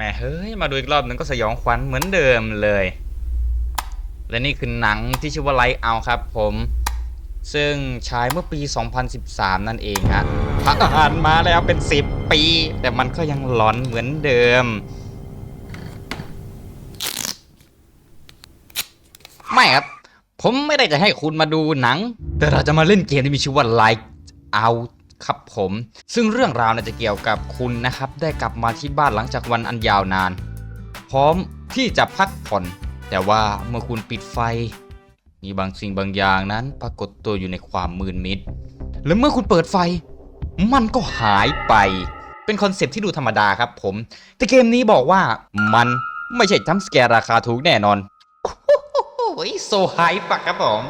แม่เฮ้ย มาดูอีกรอบนึงก็สยองขวัญเหมือนเดิมเลย และนี่คือหนังที่ชื่อว่าไลท์เอาครับผม ซึ่งฉายเมื่อปี 2013 นั่นเองฮะผ่านมาแล้วเป็น 10 ปี แต่มันก็ยังหลอนเหมือนเดิม ไม่ครับ ผมไม่ได้จะให้คุณมาดูหนัง แต่เราจะมาเล่นเกมที่มีชื่อว่า Light Out ครับผม ซึ่งเรื่องราวน่าจะเกี่ยวกับคุณนะครับ ได้กลับมาที่บ้านหลังจากวันอันยาวนาน พร้อมที่จะพักผ่อน แต่ว่าเมื่อคุณปิดไฟ มีบางสิ่งบางอย่างนั้น ปรากฏตัวอยู่ในความมืดมิด และเมื่อคุณเปิดไฟ มันก็หายไป เป็นคอนเซปที่ดูธรรมดาครับผม แต่เกมนี้บอกว่ามันไม่ใช่จัมสแกร์ราคาถูกแน่นอนโอ้ยโซไฮปะครับผม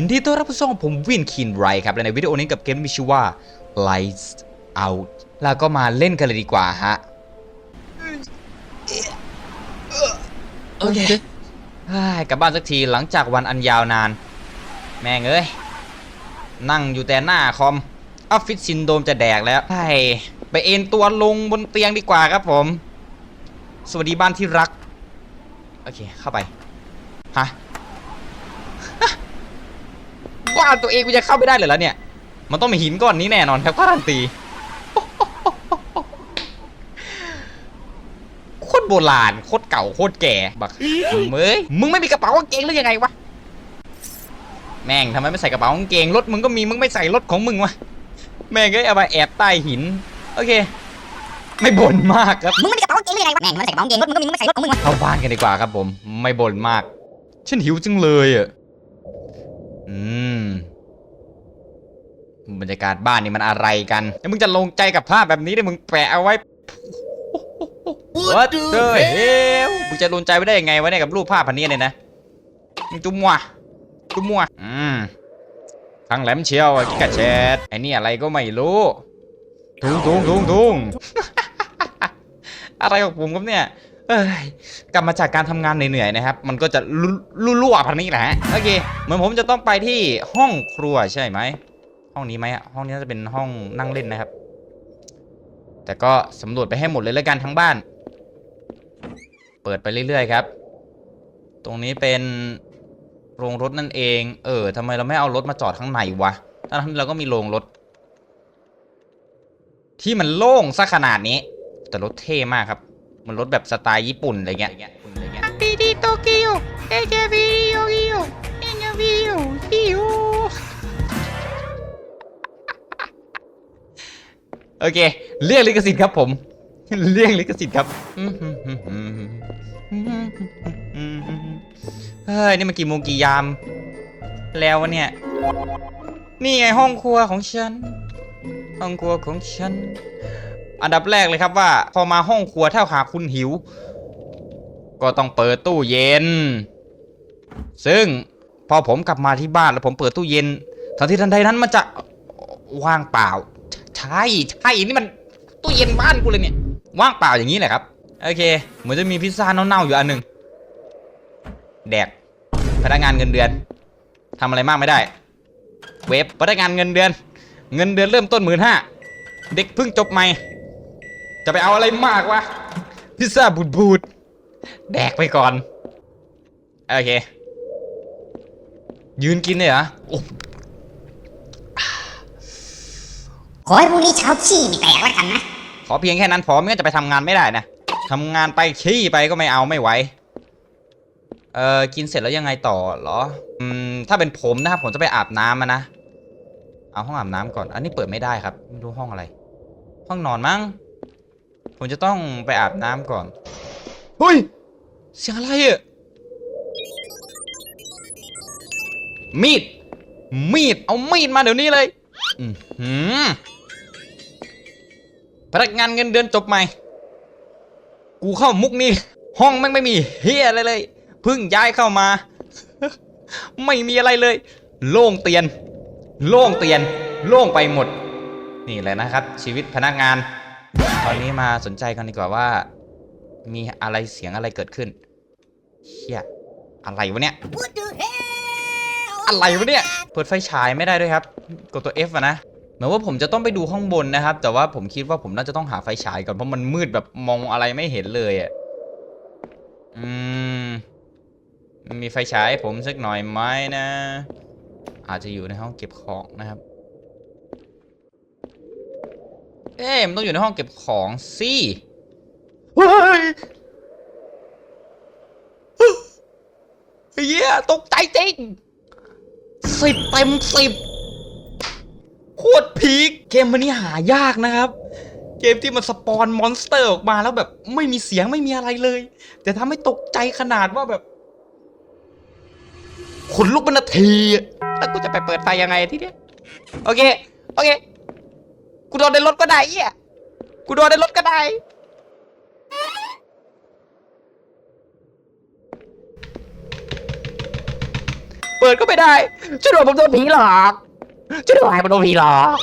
ยินดีต้อนรับผู้ชมผมวินคินไรครับ และในวิดีโอนี้กับเกมที่มีชื่อว่า Lights Out แล้วก็มาเล่นกันเลยดีกว่าฮะ โอเคเฮ้ยกลับบ้านสักทีหลังจากวันอันยาวนาน แม่งเอ้ย นั่งอยู่แต่หน้าคอมออฟฟิศซินโดมจะแดกแล้วไปไปเอนตัวลงบนเตียงดีกว่าครับผม สวัสดีบ้านที่รัก โอเค เข้าไป ฮะ บ้านตัวเองกูจะเข้าไม่ได้เลยแล้วเนี่ย มันต้องมีหินก้อนนี้แน่นอนครับการันตีโคตรโบราณโคตรเก่าโคตรแก่บักเมยมึงไม่มีกระเป๋ากางเกงหรือยังไงวะแม่งทำไมไม่ใส่กระเป๋ากางเกงรถมึงก็มีมึงไม่ใส่รถของมึงวะแม่งก็เอามาแอบใต้หินโอเค ไม่บ่นมากครับมึงไม่มีกระเป๋ากางเกงหรือยังไงวะแม่งมันใส่กระเป๋ากางเกงรถมึงก็มีมึงไม่ใส่รถของมึงวะเข้าบ้านกันดีกว่าครับผม ไม่บ่นมากฉันหิวจังเลยอะ อืมบรรยากาศบ้านนี่มันอะไรกันแล้วมึงจะลงใจกับภาพแบบนี้ได้มึงแปะเอาไว้ What the hell มึงจะลงใจไว้ได้ยังไงวะเนี่ยกับรูปภาพพันนี้เนี่ยนะมึงจุ๊มัวจุ๊มัวอืมทางแหลมเชียวอะกิกะแชทไอ้นี่อะไรก็ไม่รู้ทุงทุงทุงทุงอะไรของผมครับเนี่ย เอ้ยกลับมาจากการทำงานเหนื่อยๆนะครับ มันก็จะลุลุรั่วพันนี้แหละฮะโอเค เหมือนผมจะต้องไปที่ห้องครัวใช่ไหม ห้องนี้ไหมอะห้องนี้น่าจะเป็นห้องนั่งเล่นนะครับ แต่ก็สำรวจไปให้หมดเลยแล้วกันทั้งบ้าน เปิดไปเรื่อยๆครับ ตรงนี้เป็นโรงรถนั่นเอง เออทำไมเราไม่เอารถมาจอดข้างในวะทั้งที่เราก็มีโรงรถ ที่มันโล่งซะขนาดนี้ แต่รถเท่มากครับ มันรถแบบสไตล์ญี่ปุ่นอะไรเงี้ยอัปีดีโตเกียวเอเจวีโยกิโยเอเจวีโยฮิวโอเค เรียกลิขสิทธิ์ครับผม เรียกลิขสิทธิ์ครับเฮ้ย นี่มันกี่โมงกี่ยาม แล้ววะเนี่ย นี่ไงห้องครัวของฉัน ห้องครัวของฉัน อันดับแรกเลยครับว่า พอมาห้องครัวถ้าหากคุณหิว ก็ต้องเปิดตู้เย็น ซึ่งพอผมกลับมาที่บ้านแล้วผมเปิดตู้เย็นทันทีทันใดนั้นมันจะว่างเปล่า ใช่ใช่นี่มันตู้เย็นบ้านกูเลยเนี่ย ว่างเปล่าอย่างนี้แหละครับ โอเค เหมือนจะมีพิซซ่าเน่าๆอยู่อันหนึ่งแดกพนักงานเงินเดือนทำอะไรมากไม่ได้ เว็บพนักงานเงินเดือน เงินเดือนเริ่มต้นหมื่นห้าเด็กเพิ่งจบใหม่ จะไปเอาอะไรมากวะ พิซซ่าบูดบูดๆแดกไปก่อน โอเค ยืนกินเลยเหรอโอ้ขอให้พรุ่งนี้เช้าขี้มีแตกแล้วกันนะ ขอเพียงแค่นั้นพอไม่งั้นจะไปทำงานไม่ได้นะทำงานไปขี้ไปก็ไม่เอาไม่ไหว เอ่อกินเสร็จแล้วยังไงต่อเหรอ อืม ถ้าเป็นผมนะครับผมจะไปอาบน้ำมานะ เอาห้องอาบน้ำก่อน อันนี้เปิดไม่ได้ครับ ไม่รู้ห้องอะไร ห้องนอนมั้ง ผมจะต้องไปอาบน้ำก่อนเฮ้ยเสียงอะไรอะมีด มีด เอามีดมาเดี๋ยวนี้เลย อือหือพนักงานเงินเดือนจบใหม่ กูเข้ามุกนี่ ห้องแม่งไม่มีเฮียอะไรเลย เพิ่งย้ายเข้ามา ไม่มีอะไรเลย โล่งเตียน โล่งเตียน โล่งไปหมด นี่แหละนะครับ ชีวิตพนักงาน ตอนนี้มาสนใจกันดีกว่าว่า มีอะไรเสียงอะไรเกิดขึ้นเฮียอะไรวะเนี่ย อะไรวะเนี่ย เปิดไฟฉายไม่ได้ด้วยครับ กดตัว F อะนะ เหมือนว่าผมจะต้องไปดูข้างบนนะครับ แต่ว่าผมคิดว่าผมน่าจะต้องหาไฟฉายก่อน เพราะมันมืดแบบมองอะไรไม่เห็นเลยอะ อืม มีไฟฉายผมสักหน่อยไหมนะ อาจจะอยู่ในห้องเก็บของนะครับ เอ๊ะมันต้องอยู่ในห้องเก็บของสิเฮ้ยเฮียตกใจจริงสิบเต็มสิบโคตรพีคเกมมันนี้หายากนะครับ เกมที่มันสปอนมอนสเตอร์ออกมาแล้วแบบไม่มีเสียงไม่มีอะไรเลย แต่ทำให้ตกใจขนาดว่าแบบขนลุกเป็นนาทีอะแล้วกูจะไปเปิดไฟยังไงทีเนี้ยโอเค โอเค กูโดนในรถก็ได้เหี้ยกูโดนในรถก็ได้ เปิดก็ไม่ได้ช่วยด้วยผมโดนผีหลอกช่วยด้วยผมโดนผีหลอก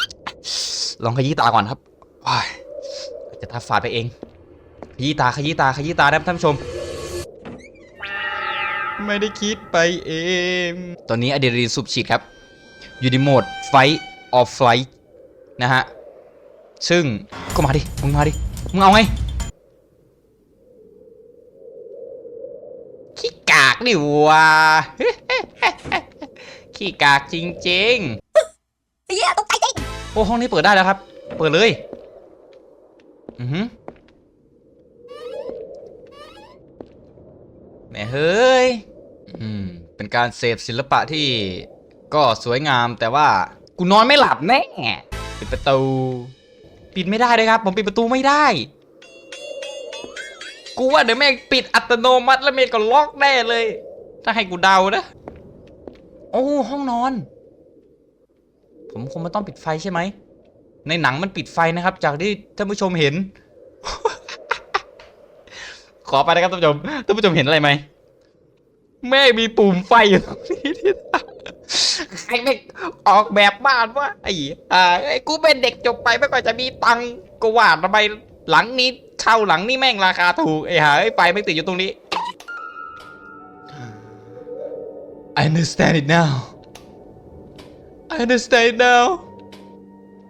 ลองขยี้ตาก่อนครับว้ายอาจจะตาฝาดไปเอง ขยี้ตาขยี้ตาขยี้ตานะครับท่านผู้ชม ไม่ได้คิดไปเอง ตอนนี้อะดรีนาลีนสูบฉีดครับ อยู่ในโหมด fight or flight นะฮะ ซึ่งก็มาดิ มึงมาดิ มึงเอาไงขี้กากดิวะขี้กากจริงเฮียตกใจจริงโอ้ห้องนี้เปิดได้แล้วครับ เปิดเลย อือหือแม่เฮ้ย อืม เป็นการเสพศิลปะที่ก็สวยงามแต่ว่ากูนอนไม่หลับแน่ปิดประตู ปิดไม่ได้เลยครับ ผมปิดประตูไม่ได้ กูว่าเดี๋ยวแม่งปิดอัตโนมัติแล้วเมงก็ล็อกแน่เลย ถ้าให้กูเดานะ โอ้ห้องนอน ผมคงไม่ต้องปิดไฟใช่ไหม ในหนังมันปิดไฟนะครับ จากที่ท่านผู้ชมเห็น ขอไปนะครับท่านผู้ชม ท่านผู้ชมเห็นอะไรไหมแม่งมีปุ่มไฟอยู่ตรงนี้ที่ ใครแม่งออกแบบบ้านว่าไอ้อ่าไอ้กูเป็นเด็กจบไปไม่ก่อนจะมีตังค์ก็ว่าทำไมหลังนี้เช่าหลังนี้แม่งราคาถูกไอ้ห่าไอ้ไฟไม่งติดอยู่ตรงนี้ I understand it now I understand it now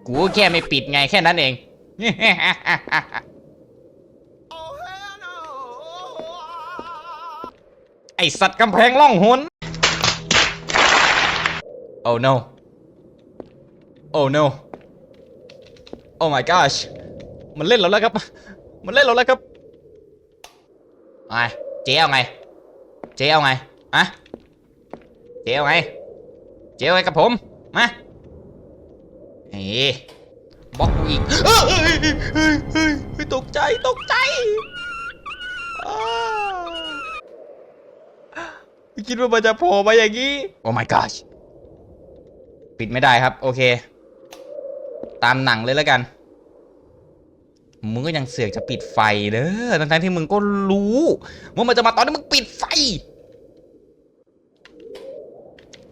กูก็แค่ไม่ปิดไงแค่นั้นเอง ไอสัตว์กำแพงล่องหน Oh no Oh no Oh my gosh มันเล่นเราแล้วครับ มันเล่นเราแล้วครับไงเจ๊เอาไง เจ๊เอาไงอะเจ๊เอาไง เจ๊เอาไงกับผม มาเฮ้ยบล็อกอีกเฮ้ยเฮ้ยเฮ้ยเฮ้ยตกใจ ตกใจคิดว่ามันจะโผล่มาอย่างนี้โอ้ my gosh ปิดไม่ได้ครับ โอเค ตามหนังเลยแล้วกัน มึงก็ยังเสือกจะปิดไฟเด้อทั้งๆที่มึงก็รู้ว่ามันจะมาตอนที่มึงปิดไฟ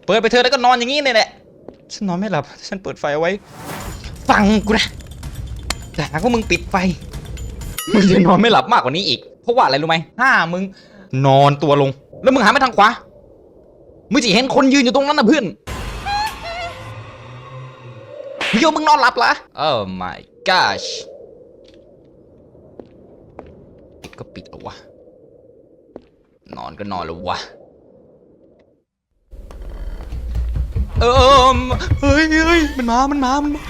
เปิดไปเถอะแล้วก็นอนอย่างนี้เนี่ยแหละ ฉันนอนไม่หลับ ฉันเปิดไฟเอาไว้ ฟังกูนะแต่หากว่ามึงปิดไฟ มึงจะนอนไม่หลับมากกว่านี้อีก เพราะว่าอะไรรู้ไหมถ้ามึงนอนตัวลง แล้วมึงหันไปทางขวา มึงจะเห็นคนยืนอยู่ตรงนั้นนะเพื่อน เฮียวมึงนอนหลับเหรอ Oh my gosh ปิดก็ปิดเอาวะ นอนก็นอนแล้ววะเออเฮ้ยเฮ้ยมันมา มันมา มันมา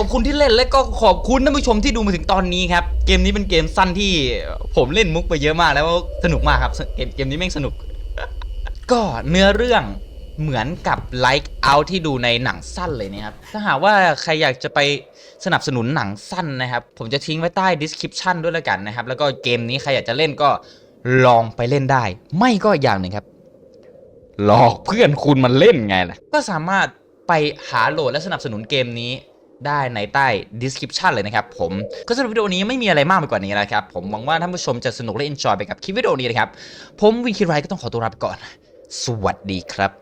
อบคุณที่เล่นและก็ขอบคุณท่านผู้ชมที่ดูมาถึงตอนนี้ครับ เกมนี้เป็นเกมสั้นที่ผมเล่นมุกไปเยอะมากแล้วสนุกมากครับ เกมเกมนี้แม่งสนุก ก็เนื้อเรื่องเหมือนกับ Like Out ที่ดูในหนังสั้นเลยนะครับ ถ้าหากว่าใครอยากจะไปสนับสนุนหนังสั้นนะครับ ผมจะทิ้งไว้ใต้ description ด้วยแล้วกันนะครับ แล้วก็เกมนี้ใครอยากจะเล่นก็ลองไปเล่นได้ ไม่ก็อย่างหนึ่งครับ หลอกเพื่อนคุณมันเล่นไงล่ะ ก็สามารถไปหาโหลดและสนับสนุนเกมนี้ ได้ในใต้ description เลยนะครับผมก็สำหรับวิดีโอนี้ไม่มีอะไรมากไปกว่านี้แล้วครับ ผมหวังว่าท่านผู้ชมจะสนุกและ enjoy ไปกับคลิปวิดีโอนี้นะครับ ผมวิคิไรก็ต้องขอตัวลาไปก่อน สวัสดีครับ